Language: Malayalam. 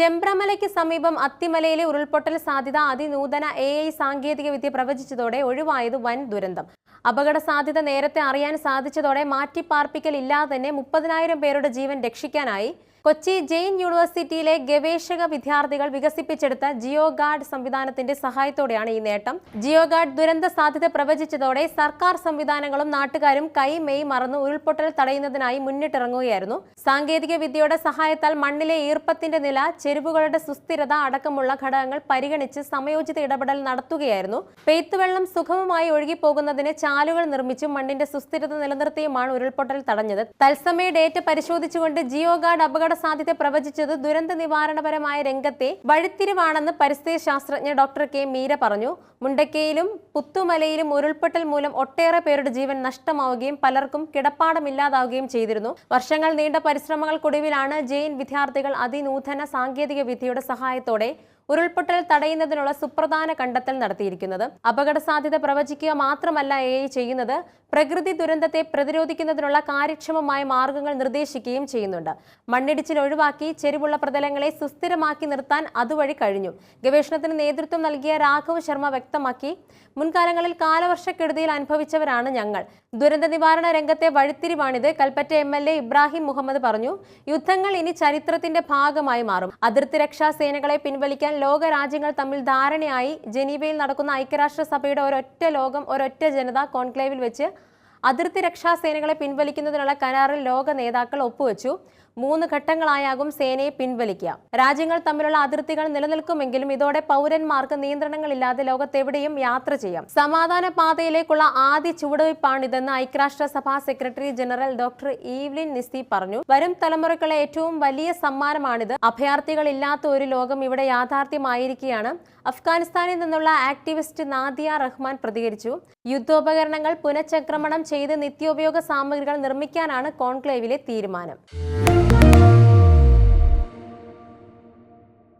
ചെമ്പ്രമലയ്ക്ക് സമീപം അത്തിമലയിലെ ഉരുൾപൊട്ടൽ സാധ്യത അതിനൂതന എ ഐ സാങ്കേതികവിദ്യ പ്രവചിച്ചതോടെ ഒഴിവായത് വൻ ദുരന്തം. അപകട സാധ്യത നേരത്തെ അറിയാൻ സാധിച്ചതോടെ മാറ്റിപ്പാർപ്പിക്കൽ ഇല്ലാതെ തന്നെ മുപ്പതിനായിരം പേരുടെ ജീവൻ രക്ഷിക്കാനായി കൊച്ചി ജെയിൻ യൂണിവേഴ്സിറ്റിയിലെ ഗവേഷക വിദ്യാർത്ഥികൾ വികസിപ്പിച്ചെടുത്ത ജിയോ ഗാർഡ് സംവിധാനത്തിന്റെ സഹായത്തോടെയാണ് ഈ നേട്ടം. ജിയോ ഗാർഡ് ദുരന്ത സാധ്യത പ്രവചിച്ചതോടെ സർക്കാർ സംവിധാനങ്ങളും നാട്ടുകാരും കൈ മെയ് മറന്ന് ഉരുൾപൊട്ടൽ തടയുന്നതിനായി മുന്നിട്ടിറങ്ങുകയായിരുന്നു. സാങ്കേതിക വിദ്യയുടെ സഹായത്താൽ മണ്ണിലെ ഈർപ്പത്തിന്റെ നില ചെരുവുകളുടെ സുസ്ഥിരത അടക്കമുള്ള ഘടകങ്ങൾ പരിഗണിച്ച് സമയോചിത ഇടപെടൽ നടത്തുകയായിരുന്നു. പെയ്ത്തുവെള്ളം സുഗമമായി ഒഴുകിപ്പോകുന്നതിന് ചാലുകൾ നിർമ്മിച്ചും മണ്ണിന്റെ സുസ്ഥിരത നിലനിർത്തിയുമാണ് ഉരുൾപൊട്ടൽ തടഞ്ഞത്. തത്സമയ ഡേറ്റ പരിശോധിച്ചുകൊണ്ട് ജിയോ ഗാർഡ് അപകട സാധ്യത പ്രവചിച്ചത് ദുരന്ത നിവാരണപരമായ രംഗത്തെ വഴിത്തിരിവാണെന്ന് പരിസ്ഥിതി ശാസ്ത്രജ്ഞ ഡോക്ടർ കെ മീര പറഞ്ഞു. മുണ്ടക്കയിലും പുത്തുമലയിലും ഉരുൾപൊട്ടൽ മൂലം ഒട്ടേറെ പേരുടെ ജീവൻ നഷ്ടമാവുകയും പലർക്കും കിടപ്പാടമില്ലാതാവുകയും ചെയ്തിരുന്നു. വർഷങ്ങൾ നീണ്ട പരിശ്രമങ്ങൾക്കൊടുവിലാണ് ജെയിൻ വിദ്യാർത്ഥികൾ അതിനൂതന സാങ്കേതിക വിദ്യയുടെ സഹായത്തോടെ ഉരുൾപൊട്ടൽ തടയുന്നതിനുള്ള സുപ്രധാന കണ്ടെത്തൽ നടത്തിയിരിക്കുന്നത്. അപകട സാധ്യത പ്രവചിക്കുക മാത്രമല്ല എ ചെയ്യുന്നത്. പ്രകൃതി ദുരന്തത്തെ പ്രതിരോധിക്കുന്നതിനുള്ള കാര്യക്ഷമമായ മാർഗങ്ങൾ നിർദ്ദേശിക്കുകയും ചെയ്യുന്നുണ്ട്. മണ്ണിടിച്ചിൽ ഒഴിവാക്കി ചെരിവുള്ള പ്രതലങ്ങളെ സുസ്ഥിരമാക്കി നിർത്താൻ അതുവഴി കഴിഞ്ഞു. ഗവേഷണത്തിന് നേതൃത്വം നൽകിയ രാഘവ് ശർമ്മ വ്യക്തമാക്കി മുൻകാലങ്ങളിൽ കാലവർഷക്കെടുതിയിൽ അനുഭവിച്ചവരാണ് ഞങ്ങൾ. ദുരന്ത നിവാരണ രംഗത്തെ വഴിത്തിരിവാണിത് Kalpetta M L A Ibrahim Muhammad പറഞ്ഞു. യുദ്ധങ്ങൾ ഇനി ചരിത്രത്തിന്റെ ഭാഗമായി മാറും. അതിർത്തി രക്ഷാ സേനകളെ പിൻവലിക്കാൻ ലോക രാജ്യങ്ങൾ തമ്മിൽ ധാരണയായി ജനീവയിൽ നടക്കുന്ന ഐക്യരാഷ്ട്രസഭയുടെ ഒരൊറ്റ ലോകം ഒരൊറ്റ ജനത കോൺക്ലേവിൽ വെച്ച് അതിർത്തി രക്ഷാ സേനകളെ പിൻവലിക്കുന്നതിനുള്ള കരാറിൽ ലോക നേതാക്കൾ ഒപ്പുവെച്ചു. മൂന്ന് ഘട്ടങ്ങളായാകും സേനയെ പിൻവലിക്കുക. രാജ്യങ്ങൾ തമ്മിലുള്ള അതിർത്തികൾ നിലനിൽക്കുമെങ്കിലും ഇതോടെ പൗരന്മാർക്ക് നിയന്ത്രണങ്ങളില്ലാതെ ലോകത്തെവിടെയും യാത്ര ചെയ്യാം. സമാധാന പാതയിലേക്കുള്ള ആദ്യ ചുവടുവയ്പ്പാണിതെന്ന് ഐക്യരാഷ്ട്രസഭാ സെക്രട്ടറി ജനറൽ ഡോക്ടർ ഈവ്ലിൻ നിസ്തി പറഞ്ഞു. വരും തലമുറയ്ക്കുള്ള ഏറ്റവും വലിയ സമ്മാനമാണിത്. അഭയാർത്ഥികളില്ലാത്ത ഒരു ലോകം ഇവിടെ യാഥാർത്ഥ്യമായിരിക്കുകയാണ്. അഫ്ഗാനിസ്ഥാനിൽ നിന്നുള്ള ആക്ടിവിസ്റ്റ് നാദിയ റഹ്മാൻ പ്രതികരിച്ചു. യുദ്ധോപകരണങ്ങൾ പുനഃചക്രമണം ചെയ്ത് നിത്യോപയോഗ സാമഗ്രികൾ നിർമ്മിക്കാനാണ് കോൺക്ലേവിലെ തീരുമാനം.